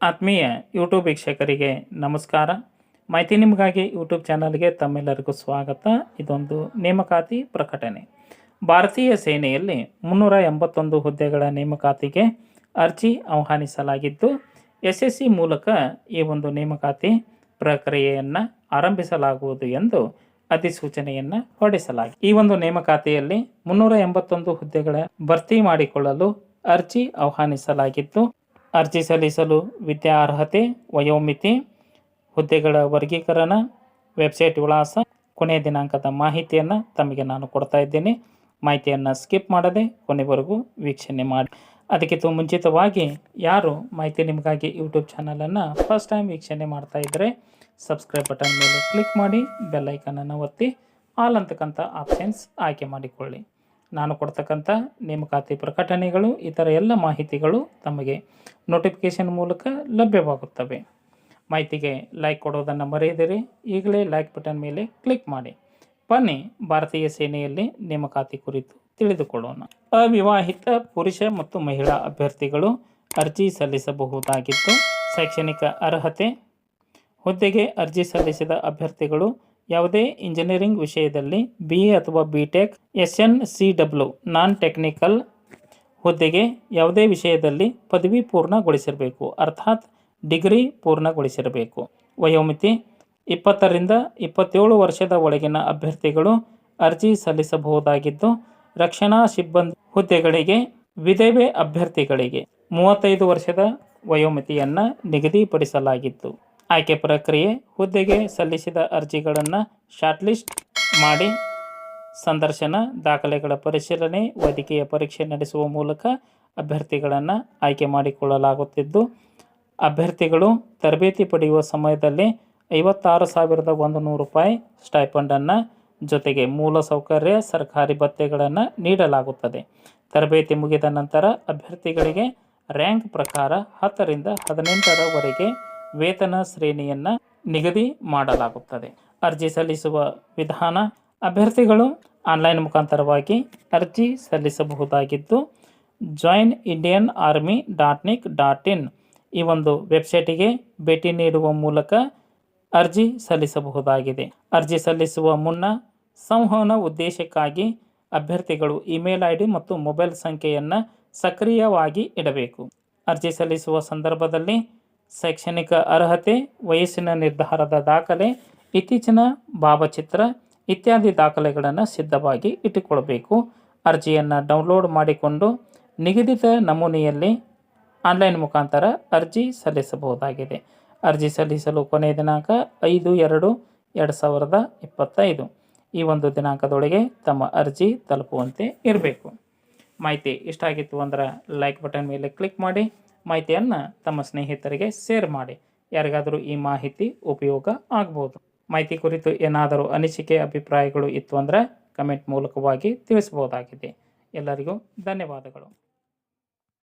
ಆತ್ಮೀಯ ಯೂಟ್ಯೂಬ್ ವೀಕ್ಷಕರಿಗೆ ನಮಸ್ಕಾರ. ಮಾಹಿತಿ ನಿಮಗಾಗಿ ಯೂಟ್ಯೂಬ್ ಚಾನಲ್ಗೆ ತಮ್ಮೆಲ್ಲರಿಗೂ ಸ್ವಾಗತ. ಇದೊಂದು ನೇಮಕಾತಿ ಪ್ರಕಟಣೆ. ಭಾರತೀಯ ಸೇನೆಯಲ್ಲಿ ಮುನ್ನೂರ ಎಂಬತ್ತೊಂದು ಹುದ್ದೆಗಳ ನೇಮಕಾತಿಗೆ ಅರ್ಜಿ ಆಹ್ವಾನಿಸಲಾಗಿದ್ದು ಎಸ್ ಎಸ್ ಸಿ ಮೂಲಕ ಈ ಒಂದು ನೇಮಕಾತಿ ಪ್ರಕ್ರಿಯೆಯನ್ನು ಆರಂಭಿಸಲಾಗುವುದು ಎಂದು ಅಧಿಸೂಚನೆಯನ್ನು ಹೊರಡಿಸಲಾಗಿದೆ. ಈ ಒಂದು ನೇಮಕಾತಿಯಲ್ಲಿ ಮುನ್ನೂರ ಎಂಬತ್ತೊಂದು ಹುದ್ದೆಗಳ ಭರ್ತಿ ಮಾಡಿಕೊಳ್ಳಲು ಅರ್ಜಿ ಆಹ್ವಾನಿಸಲಾಗಿದ್ದು ಅರ್ಜಿ ಸಲ್ಲಿಸಲು ವಿದ್ಯಾ ಅರ್ಹತೆ ವಯೋಮಿತಿ ಹುದ್ದೆಗಳ ವರ್ಗೀಕರಣ ವೆಬ್ಸೈಟ್ ವಿಳಾಸ, ಕೊನೆಯ ದಿನಾಂಕದ ಮಾಹಿತಿಯನ್ನು ತಮಗೆ ನಾನು ಕೊಡ್ತಾ ಇದ್ದೇನೆ. ಮಾಹಿತಿಯನ್ನು ಸ್ಕಿಪ್ ಮಾಡದೆ ಕೊನೆವರೆಗೂ ವೀಕ್ಷಣೆ ಮಾಡಿ. ಅದಕ್ಕಿಂತ ಮುಂಚಿತವಾಗಿ ಯಾರು ಮಾಹಿತಿ ನಿಮಗಾಗಿ ಯೂಟ್ಯೂಬ್ ಚಾನಲನ್ನು ಫಸ್ಟ್ ಟೈಮ್ ವೀಕ್ಷಣೆ ಮಾಡ್ತಾ ಇದ್ದರೆ ಸಬ್ಸ್ಕ್ರೈಬ್ ಬಟನ್ ಮೇಲೆ ಕ್ಲಿಕ್ ಮಾಡಿ ಬೆಲ್ಲೈಕನನ್ನು ಒತ್ತಿ, ಆಲ್ ಅಂತಕ್ಕಂಥ ಆಪ್ಷನ್ಸ್ ಆಯ್ಕೆ ಮಾಡಿಕೊಳ್ಳಿ. ನಾನು ಕೊಡ್ತಕ್ಕಂಥ ನೇಮಕಾತಿ ಪ್ರಕಟಣೆಗಳು, ಇತರ ಎಲ್ಲ ಮಾಹಿತಿಗಳು ತಮಗೆ ನೋಟಿಫಿಕೇಷನ್ ಮೂಲಕ ಲಭ್ಯವಾಗುತ್ತವೆ. ಮಾಹಿತಿಗೆ ಲೈಕ್ ಕೊಡೋದನ್ನು ಮರೆಯದಿರಿ. ಈಗಲೇ ಲೈಕ್ ಬಟನ್ ಮೇಲೆ ಕ್ಲಿಕ್ ಮಾಡಿ. ಬನ್ನಿ ಭಾರತೀಯ ಸೇನೆಯಲ್ಲಿ ನೇಮಕಾತಿ ಕುರಿತು ತಿಳಿದುಕೊಳ್ಳೋಣ. ಅವಿವಾಹಿತ ಪುರುಷ ಮತ್ತು ಮಹಿಳಾ ಅಭ್ಯರ್ಥಿಗಳು ಅರ್ಜಿ ಸಲ್ಲಿಸಬಹುದಾಗಿದ್ದು ಶೈಕ್ಷಣಿಕ ಅರ್ಹತೆ ಹುದ್ದೆಗೆ ಅರ್ಜಿ ಸಲ್ಲಿಸಿದ ಅಭ್ಯರ್ಥಿಗಳು ಯಾವುದೇ ಇಂಜಿನಿಯರಿಂಗ್ ವಿಷಯದಲ್ಲಿ ಬಿ ಎ ಅಥವಾ B tech, S N C W, non technical ಹುದ್ದೆಗೆ ಯಾವುದೇ ವಿಷಯದಲ್ಲಿ ಪದವಿ ಪೂರ್ಣಗೊಳಿಸಿರಬೇಕು, ಅರ್ಥಾತ್ ಡಿಗ್ರಿ ಪೂರ್ಣಗೊಳಿಸಿರಬೇಕು. ವಯೋಮಿತಿ, ಇಪ್ಪತ್ತರಿಂದ ಇಪ್ಪತ್ತೇಳು ವರ್ಷದ ಒಳಗಿನ ಅಭ್ಯರ್ಥಿಗಳು ಅರ್ಜಿ ಸಲ್ಲಿಸಬಹುದಾಗಿದ್ದು, ರಕ್ಷಣಾ ಸಿಬ್ಬಂದಿ ಹುದ್ದೆಗಳಿಗೆ, ವಿಧವೆ ಅಭ್ಯರ್ಥಿಗಳಿಗೆ ಮೂವತ್ತೈದು ವರ್ಷದ ವಯೋಮಿತಿಯನ್ನು ನಿಗದಿಪಡಿಸಲಾಗಿತ್ತು. ಆಯ್ಕೆ ಪ್ರಕ್ರಿಯೆ ಹುದ್ದೆಗೆ ಸಲ್ಲಿಸಿದ ಅರ್ಜಿಗಳನ್ನು ಶಾರ್ಟ್ಲಿಸ್ಟ್ ಮಾಡಿ ಸಂದರ್ಶನ, ದಾಖಲೆಗಳ ಪರಿಶೀಲನೆ, ವೈದ್ಯಕೀಯ ಪರೀಕ್ಷೆ ನಡೆಸುವ ಮೂಲಕ ಅಭ್ಯರ್ಥಿಗಳನ್ನು ಆಯ್ಕೆ ಮಾಡಿಕೊಳ್ಳಲಾಗುತ್ತಿದ್ದು, ಅಭ್ಯರ್ಥಿಗಳು ತರಬೇತಿ ಪಡೆಯುವ ಸಮಯದಲ್ಲಿ ಐವತ್ತಾರು ಸಾವಿರದ ಒಂದು ನೂರು ರೂಪಾಯಿ ಸ್ಟೈಪಂಡನ್ನು ಜೊತೆಗೆ ಮೂಲ ಸೌಕರ್ಯ, ಸರ್ಕಾರಿ ಭತ್ಯೆಗಳನ್ನು ನೀಡಲಾಗುತ್ತದೆ. ತರಬೇತಿ ಮುಗಿದ ನಂತರ ಅಭ್ಯರ್ಥಿಗಳಿಗೆ ರ್ಯಾಂಕ್ ಪ್ರಕಾರ ಹತ್ತರಿಂದ ಹದಿನೆಂಟರವರೆಗೆ ವೇತನ ಶ್ರೇಣಿಯನ್ನು ನಿಗದಿ ಮಾಡಲಾಗುತ್ತದೆ. ಅರ್ಜಿ ಸಲ್ಲಿಸುವ ವಿಧಾನ, ಅಭ್ಯರ್ಥಿಗಳು ಆನ್ಲೈನ್ ಮುಖಾಂತರವಾಗಿ ಅರ್ಜಿ ಸಲ್ಲಿಸಬಹುದಾಗಿದ್ದು, join Indian army dot nic dot in ಈ ಒಂದು ವೆಬ್ಸೈಟಿಗೆ ಭೇಟಿ ನೀಡುವ ಮೂಲಕ ಅರ್ಜಿ ಸಲ್ಲಿಸಬಹುದಾಗಿದೆ. ಅರ್ಜಿ ಸಲ್ಲಿಸುವ ಮುನ್ನ ಸಂವಹನ ಉದ್ದೇಶಕ್ಕಾಗಿ ಅಭ್ಯರ್ಥಿಗಳು ಇಮೇಲ್ ಐ ಡಿ ಮತ್ತು ಮೊಬೈಲ್ ಸಂಖ್ಯೆಯನ್ನು ಸಕ್ರಿಯವಾಗಿ ಇಡಬೇಕು. ಅರ್ಜಿ ಸಲ್ಲಿಸುವ ಸಂದರ್ಭದಲ್ಲಿ ಶೈಕ್ಷಣಿಕ ಅರ್ಹತೆ, ವಯಸ್ಸಿನ ನಿರ್ಧಾರದ ದಾಖಲೆ, ಇತ್ತೀಚಿನ ಭಾವಚಿತ್ರ ಇತ್ಯಾದಿ ದಾಖಲೆಗಳನ್ನು ಸಿದ್ಧವಾಗಿ ಇಟ್ಟುಕೊಳ್ಬೇಕು. ಅರ್ಜಿಯನ್ನು ಡೌನ್ಲೋಡ್ ಮಾಡಿಕೊಂಡು ನಿಗದಿತ ನಮೂನೆಯಲ್ಲಿ ಆನ್ಲೈನ್ ಮುಖಾಂತರ ಅರ್ಜಿ ಸಲ್ಲಿಸಬಹುದಾಗಿದೆ. ಅರ್ಜಿ ಸಲ್ಲಿಸಲು ಕೊನೆಯ ದಿನಾಂಕ ಐದು ಎರಡು ಎರಡು ಸಾವಿರದ ಇಪ್ಪತ್ತೈದು. ಈ ಒಂದು ದಿನಾಂಕದೊಳಗೆ ತಮ್ಮ ಅರ್ಜಿ ತಲುಪುವಂತೆ ಇರಬೇಕು. ಮಾಹಿತಿ ಇಷ್ಟ ಆಗಿತ್ತು ಅಂದ್ರೆ ಲೈಕ್ ಬಟನ್ ಮೇಲೆ ಕ್ಲಿಕ್ ಮಾಡಿ. ಮಾಹಿತಿಯನ್ನು ತಮ್ಮ ಸ್ನೇಹಿತರಿಗೆ ಶೇರ್ ಮಾಡಿ. ಯಾರಿಗಾದರೂ ಈ ಮಾಹಿತಿ ಉಪಯೋಗ ಆಗ್ಬೋದು. ಮಾಹಿತಿ ಕುರಿತು ಏನಾದರೂ ಅನಿಸಿಕೆ, ಅಭಿಪ್ರಾಯಗಳು ಇತ್ತು ಅಂದರೆ ಕಮೆಂಟ್ ಮೂಲಕವಾಗಿ ತಿಳಿಸ್ಬೋದಾಗಿದೆ ಎಲ್ಲರಿಗೂ ಧನ್ಯವಾದಗಳು.